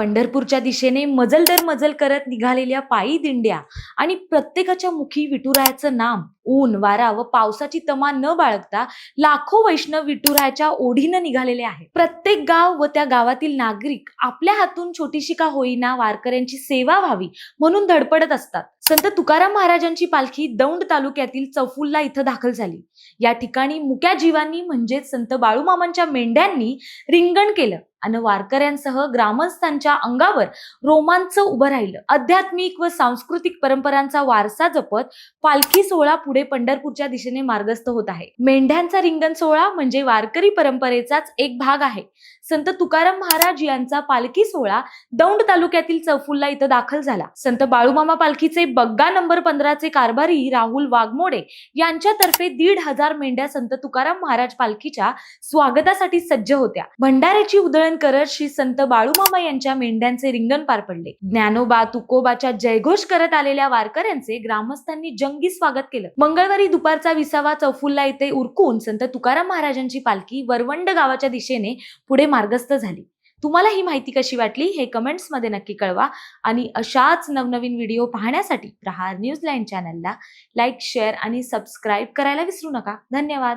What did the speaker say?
पंढरपूरच्या दिशेने मजल दर मजल करत निघालेल्या पायी दिंड्या आणि प्रत्येकाच्या मुखी विठुरायाचं नाम ऊन वारा व पावसाची तमा न बाळगता लाखो वैष्णव विठुरायाच्या ओढीनं निघालेले आहेत. प्रत्येक गाव व त्या गावातील नागरिक आपल्या हातून छोटीशी का होईना वारकऱ्यांची सेवा व्हावी म्हणून धडपडत असतात. संत तुकाराम महाराजांची पालखी दौंड तालुक्यातील चौफुल्ला इथं दाखल झाली. या ठिकाणी मुक्या जीवांनी म्हणजेच संत बाळूमामांच्या मेंढ्यांनी रिंगण केलं. आणि वारकऱ्यांसह ग्रामस्थांच्या अंगावर रोमांच उभं राहिलं. आध्यात्मिक व सांस्कृतिक परंपरांचा वारसा जपत पालखी सोहळा पुढे पंढरपूरच्या दिशेने मार्गस्थ होत आहे. मेंढ्यांचा रिंगण सोहळा म्हणजे वारकरी परंपरेचाच एक भाग आहे. संत तुकाराम महाराज यांचा पालखी सोहळा दौंड तालुक्यातील चौफुल्ला इथं दाखल झाला. संत बाळूमामा पालखीचे बग्गा नंबर पंधराचे कारभारी राहुल वाघमोडे यांच्यातर्फे दीड हजार मेंढ्या संत तुकाराम महाराज पालखीच्या स्वागतासाठी सज्ज होत्या. भंडाऱ्याची उधळण करत श्री संत बाळूमामा यांच्या मेंढ्यांचे रिंगण पार पडले. ज्ञानोबा तुकोबाच्या जयघोष करत आलेल्या वारकऱ्यांचे ग्रामस्थांनी जंगी स्वागत केलं. मंगळवारी दुपारचा विसावा चौफुल्ला येथे उरकून संत तुकाराम महाराजांची पालखी वरवंड गावाच्या दिशेने पुढे मार्गस्थ झाली. तुम्हाला ही माहिती कशी वाटली हे कमेंट्समध्ये नक्की कळवा आणि अशाच नवनवीन व्हिडिओ पाहण्यासाठी प्रहार न्यूज लाईन चॅनलला लाईक शेअर आणि सबस्क्राईब करायला विसरू नका. धन्यवाद.